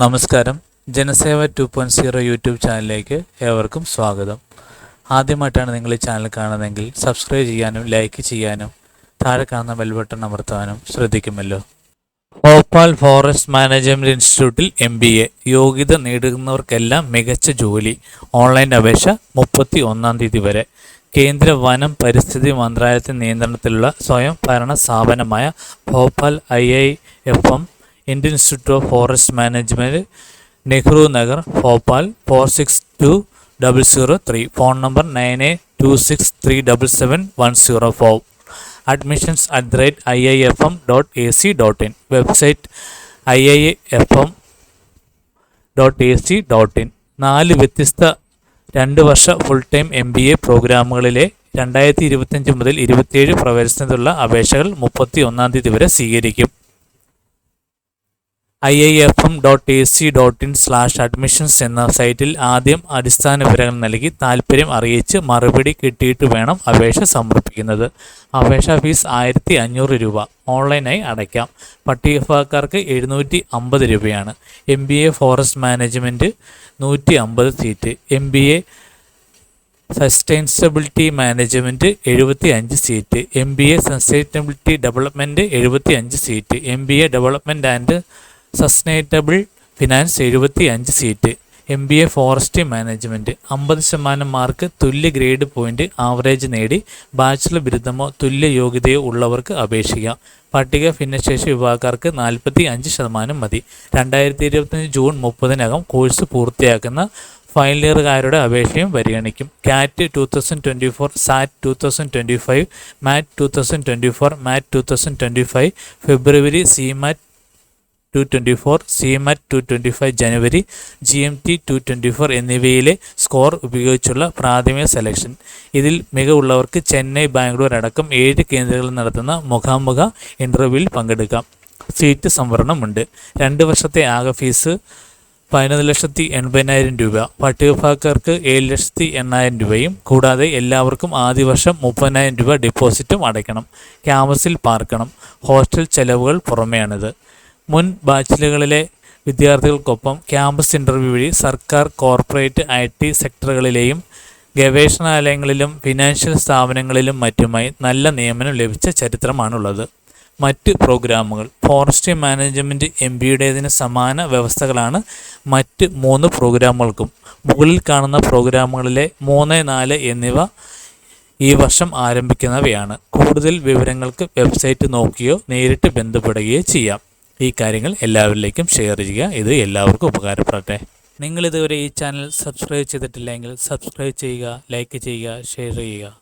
നമസ്കാരം. Janaseva two point zero YouTube ചാനലിലേക്ക് ഏവർക്കും സ്വാഗതം. ആദ്യമായിട്ടാണ് നിങ്ങൾ ഈ ചാനൽ കാണുന്നതെങ്കിൽ സബ്സ്ക്രൈബ് ചെയ്യാനും ലൈക്ക് ചെയ്യാനും താഴെ കാണുന്ന ബെൽ ബട്ടൺ അമർത്താനും ശ്രദ്ധിക്കുമല്ലോ. ഭോപ്പാൽ ഫോറസ്റ്റ് മാനേജ്മെന്റ് ഇൻസ്റ്റിറ്റ്യൂട്ടിൽ എം ബി എ യോഗ്യത നേടുന്നവർക്കെല്ലാം മികച്ച ജോലി. ഓൺലൈൻ അപേക്ഷ മുപ്പത്തി ഒന്നാം തീയതി വരെ. കേന്ദ്ര വനം പരിസ്ഥിതി മന്ത്രാലയത്തിന്റെ നിയന്ത്രണത്തിലുള്ള സ്വയം ഭരണ സ്ഥാപനമായ Bhopal I I F M Indian institute of forest management Nehru Nagar Bhopal four six two double zero three phone number nine eight two six three double seven one zero four admissions at the rate I I F M dot A C dot in website I I F M dot A C dot in നാല് വ്യത്യസ്ത രണ്ട് വർഷ full time M B A പ്രോഗ്രാമുകളിലെ രണ്ടായിരത്തി ഇരുപത്തഞ്ച് മുതൽ ഇരുപത്തിയേഴ് പ്രവേശനത്തിലുള്ള അപേക്ഷകൾ മുപ്പത്തി ഒന്നാം തീയതി വരെ സ്വീകരിക്കും. I I F M dot A C dot in slash admissions എന്ന സൈറ്റിൽ ആദ്യം അടിസ്ഥാന വിവരങ്ങൾ നൽകി താല്പര്യം അറിയിച്ച് മറുപടി കിട്ടിയിട്ട് വേണം അപേക്ഷ സമർപ്പിക്കുന്നത്. അപേക്ഷാ ഫീസ് ആയിരത്തി അഞ്ഞൂറ് രൂപ. ഓൺലൈനായി അടയ്ക്കാം. പട്ടികഭാഗക്കാർക്ക് എഴുന്നൂറ്റി അമ്പത് രൂപയാണ്. M B A forest management നൂറ്റി അമ്പത് seat M B A sustainability management എഴുപത്തി അഞ്ച് seat M B A sustainability development എഴുപത്തി അഞ്ച് seat M B A development and sustainable finance എഴുപത്തി അഞ്ച് seat. M B A forestry management അമ്പത് ശതമാനം മാർക്ക് തുല്യ ഗ്രേഡ് പോയിന്റ് ആവറേജ് നേടി. ബാച്ചിലർ ബിരുദമോ തുല്യ യോഗ്യതയോ ഉള്ളവർക്ക് അപേക്ഷിക്കാം. പട്ടിക ഭിന്നശേഷി വിഭാഗക്കാർക്ക് നാൽപ്പത്തി അഞ്ച് ശതമാനം മതി. രണ്ടായിരത്തി ഇരുപത്തഞ്ച് ജൂൺ മുപ്പതിനകം കോഴ്സ് പൂർത്തിയാക്കുന്ന ഫൈനൽ അപേക്ഷയും പരിഗണിക്കും. CAT two thousand twenty four XAT two thousand twenty five MAT two thousand twenty four MAT two thousand twenty five February C MAT two twenty four C MAT two twenty five January G M T two twenty four എന്നിവയിലെ score ഉപയോഗിച്ചുള്ള പ്രാഥമിക selection ഇതിൽ മികവുള്ളവർക്ക് ചെന്നൈ ബാംഗ്ലൂർ അടക്കം ഏഴ് കേന്ദ്രങ്ങളിൽ നടത്തുന്ന മുഖാമുഖ ഇന്റർവ്യൂവിൽ പങ്കെടുക്കാം. സീറ്റ് സംവരണമുണ്ട്. രണ്ട് വർഷത്തെ ആകെ ഫീസ് പതിനൊന്ന് ലക്ഷത്തി എൺപതിനായിരം രൂപ. പട്ടികഭാഗക്കാർക്ക് ഏഴ് ലക്ഷത്തി എണ്ണായിരം രൂപയും കൂടാതെ എല്ലാവർക്കും ആദ്യ വർഷം മുപ്പതിനായിരം രൂപ ഡെപ്പോസിറ്റും അടയ്ക്കണം. ക്യാമ്പസിൽ പാർക്കണം. ഹോസ്റ്റൽ ചെലവുകൾ പുറമെയാണിത്. മുൻ ബാച്ചിലുകളിലെ വിദ്യാർത്ഥികൾക്കൊപ്പം ക്യാമ്പസ് ഇന്റർവ്യൂ വഴി സർക്കാർ കോർപ്പറേറ്റ് ഐ ടി സെക്ടറുകളിലെയും ഗവേഷണാലയങ്ങളിലും ഫിനാൻഷ്യൽ സ്ഥാപനങ്ങളിലും മറ്റുമായി നല്ല നിയമനം ലഭിച്ച ചരിത്രമാണുള്ളത്. മറ്റ് പ്രോഗ്രാമുകൾ ഫോറസ്ട്രി മാനേജ്മെന്റ് എം ബിയുടേതിന് സമാന വ്യവസ്ഥകളാണ് മറ്റ് മൂന്ന് പ്രോഗ്രാമുകൾക്കും. മുകളിൽ കാണുന്ന പ്രോഗ്രാമുകളിലെ മൂന്ന് നാല് എന്നിവ ഈ വർഷം ആരംഭിക്കുന്നവയാണ്. കൂടുതൽ വിവരങ്ങൾക്ക് വെബ്സൈറ്റ് നോക്കിയോ നേരിട്ട് ബന്ധപ്പെടുകയോ ചെയ്യാം. ഈ കാര്യങ്ങൾ എല്ലാവരിലേക്കും ഷെയർ ചെയ്യുക. ഇത് എല്ലാവർക്കും ഉപകാരപ്പെടട്ടെ. നിങ്ങളിതുവരെ ഈ ചാനൽ സബ്സ്ക്രൈബ് ചെയ്തിട്ടില്ലെങ്കിൽ സബ്സ്ക്രൈബ് ചെയ്യുക ലൈക്ക് ചെയ്യുക ഷെയർ ചെയ്യുക.